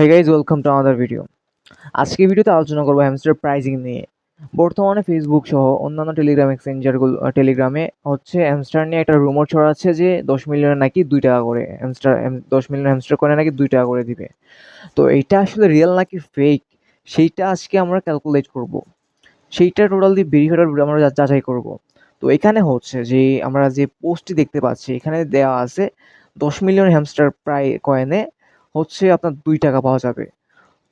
Hi guys welcome to another video আজকে ভিডিওতে আলোচনা করব হ্যামস্টার প্রাইজিং নিয়ে। বর্তমানে ফেসবুক সহ অন্যান্য টেলিগ্রাম এক্সচেঞ্জারগুলো টেলিগ্রামে হচ্ছে হ্যামস্টার নিয়ে একটা রুমোর ছড়াচ্ছে যে দশ মিলিয়নে নাকি দুই টাকা করে হ্যামস্টার দশ মিলিয়ন হ্যামস্টার করে নাকি দুই টাকা করে দিবে। তো এইটা আসলে রিয়েল নাকি ফেক সেইটা আজকে আমরা ক্যালকুলেট করব। সেইটা টোটালি ভেরিফাইড আমরা যাচাই করব। তো এখানে হচ্ছে যে আমরা যে পোস্টটি দেখতে পাচ্ছি, এখানে দেওয়া আছে দশ মিলিয়ন হ্যামস্টার প্রায় কয়েনে হচ্ছে আপনার দুই টাকা পাওয়া যাবে।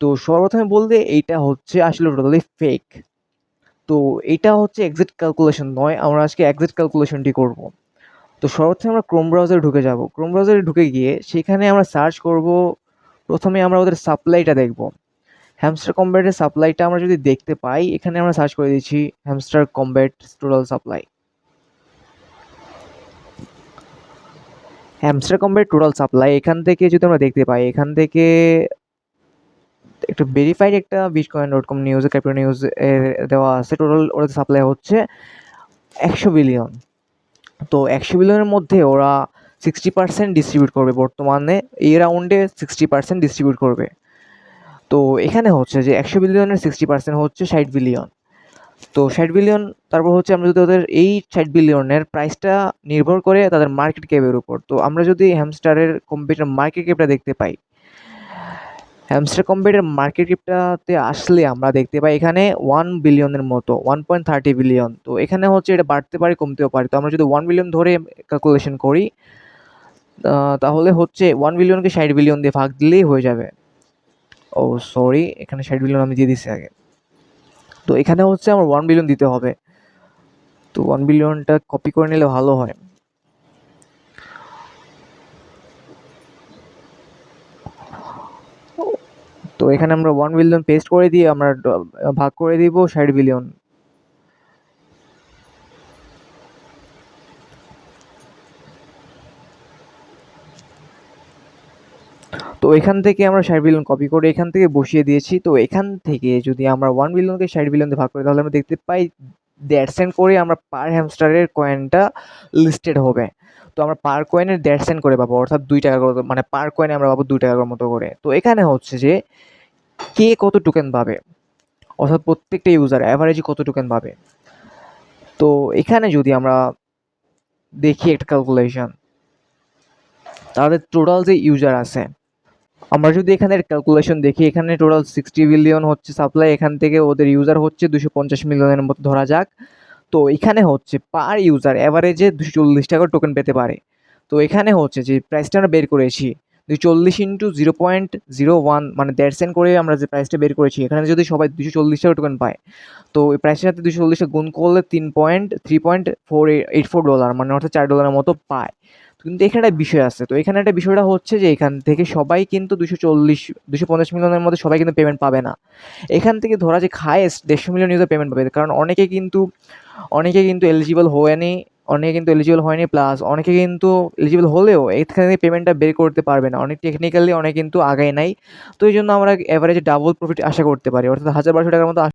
তো সর্বপ্রথমে বলতে এইটা হচ্ছে আসলে টোটালি ফেক তো এটা হচ্ছে এক্সাক্ট ক্যালকুলেশন নয়, আমরা আজকে এক্সাক্ট ক্যালকুলেশনটি করব। তো সর্বপ্রথমে আমরা ক্রোম ব্রাউজারে ঢুকে যাব। ক্রোম ব্রাউজারে ঢুকে গিয়ে সেখানে আমরা সার্চ করব, প্রথমে আমরা ওদের সাপ্লাইটা দেখব। হ্যামস্টার কম্ব্যাটের সাপ্লাইটা আমরা যদি দেখতে পাই, এখানে আমরা সার্চ করে দিচ্ছি Hamster Kombat total supply Hamster Kombat total supply এখান থেকে যদি আমরা দেখতে পাই, এখান থেকে একটা ভেরিফাইড একটা বিটকয়েন ডট কম নিউজে ক্যাপিটাল নিউজ দেওয়া আছে টোটাল ওদের সাপ্লাই হচ্ছে একশো বিলিয়ন তো একশো বিলিয়নের মধ্যে ওরা সিক্সটি পার্সেন্ট ডিস্ট্রিবিউট করবে বর্তমানে, এই রাউন্ডে সিক্সটি পার্সেন্ট ডিস্ট্রিবিউট করবে। তো এখানে হচ্ছে যে একশো বিলিয়নের সিক্সটি পার্সেন্ট হচ্ছে ষাট বিলিয়ন তো ষাট বিলিয়ন তারপর হচ্ছে আমরা যদি ওদের এই ষাট বিলিয়নের প্রাইসটা নির্ভর করে তাদের মার্কেট ক্যাপের উপর। তো আমরা যদি হ্যামস্টারের কম্পিউটার মার্কেট ক্যাপটা দেখতে পাই হ্যামস্টার কম্পিউটার মার্কেট ক্যাপটাতে আসলে আমরা দেখতে পাই এখানে ওয়ান বিলিয়নের মতো ওয়ান পয়েন্ট থার্টি বিলিয়ন তো এখানে হচ্ছে এটা বাড়তে পারে, কমতেও পারে। তো আমরা যদি ওয়ান বিলিয়ন ধরে ক্যালকুলেশন করি তাহলে হচ্ছে ওয়ান বিলিয়নকে ষাট বিলিয়ন দিয়ে ভাগ দিলেই হয়ে যাবে। ও সরি এখানে ষাট বিলিয়ন আমি দিয়ে দিচ্ছি আগে। তো এখানে হচ্ছে আমার ওয়ান বিলিয়ন দিতে হবে। তো ওয়ান বিলিয়নটা কপি করে নিলে ভালো হয়। তো এখানে আমরা ওয়ান বিলিয়ন পেস্ট করে দিয়ে আমরা ভাগ করে দিব ষাট বিলিয়ন এখান থেকে আমরা ষাট বিলিয়ন কপি করে এখান থেকে বসিয়ে দিয়েছি। তো এখান থেকে যদি আমরা ওয়ান বিলিয়নকে ষাট বিলিয়ন ভাগ করি, তাহলে আমরা দেখতে পাই দেড় সেন্ট করে আমরা পার হ্যামস্টারের কয়েনটা লিস্টেড হবে। তো আমরা পার কয়েনের দেড় সেন্ট করে পাবো, অর্থাৎ দুই টাকা করে মানে পার কয়েনে আমরা পাবো দুই টাকার মতো করে। তো এখানে হচ্ছে যে কে কত টোকেন পাবে? অর্থাৎ প্রত্যেকটা ইউজার অ্যাভারেজে কত টোকেন পাবে? তো এখানে যদি আমরা দেখি একটা ক্যালকুলেশন তাদের টোটাল যে ইউজার আছে আমরা যদি এখানে ক্যালকুলেশন দেখি, এখানে টোটাল সিক্সটি বিলিয়ন হচ্ছে সাপ্লাই এখান থেকে ওদের ইউজার হচ্ছে দুশো পঞ্চাশ মিলিয়নের মতো ধরা যাক। তো এখানে হচ্ছে পার ইউজার অ্যাভারেজে দুশো চল্লিশ টাকার টোকেন পেতে পারে। তো এখানে হচ্ছে যে প্রাইসটা আমরা বের করেছি, দুশো চল্লিশ into zero point zero one মানে দেড় সেন্ট করে আমরা যে প্রাইসটা বের করেছি, এখানে যদি সবাই দুশো চল্লিশ টাকা টোকেন পায়, তো এই প্রাইসের সাথে দুশো চল্লিশটা গুণ করলে তিন point three point four eight four dollar মানে অর্থাৎ চার ডলারের মতো পায়। কিন্তু এখানে একটা বিষয় আছে। তো এখানে একটা বিষয়টা হচ্ছে যে এখান থেকে সবাই কিন্তু দুশো চল্লিশ দুশো পঞ্চাশ মিলিয়নের মধ্যে সবাই কিন্তু পেমেন্ট পাবে না। এখান থেকে ধরা যে হায়েস্ট দেড়শো মিলিয়ন ইউজার পেমেন্ট পাবে। কারণ অনেকে কিন্তু অনেকে কিন্তু এলিজিবল হয়নি, অনেকে কিন্তু এলিজিবল হয়নি প্লাস অনেকে কিন্তু এলিজিবল হলেও এখান পেমেন্টটা বের করতে পারবে না। অনেক টেকনিক্যালি অনেক কিন্তু আগায় নাই। তো এই জন্য আমরা অ্যাভারেজে ডাবল প্রফিট আশা করতে পারি। অর্থাৎ হাজার বারোশো টাকার মতো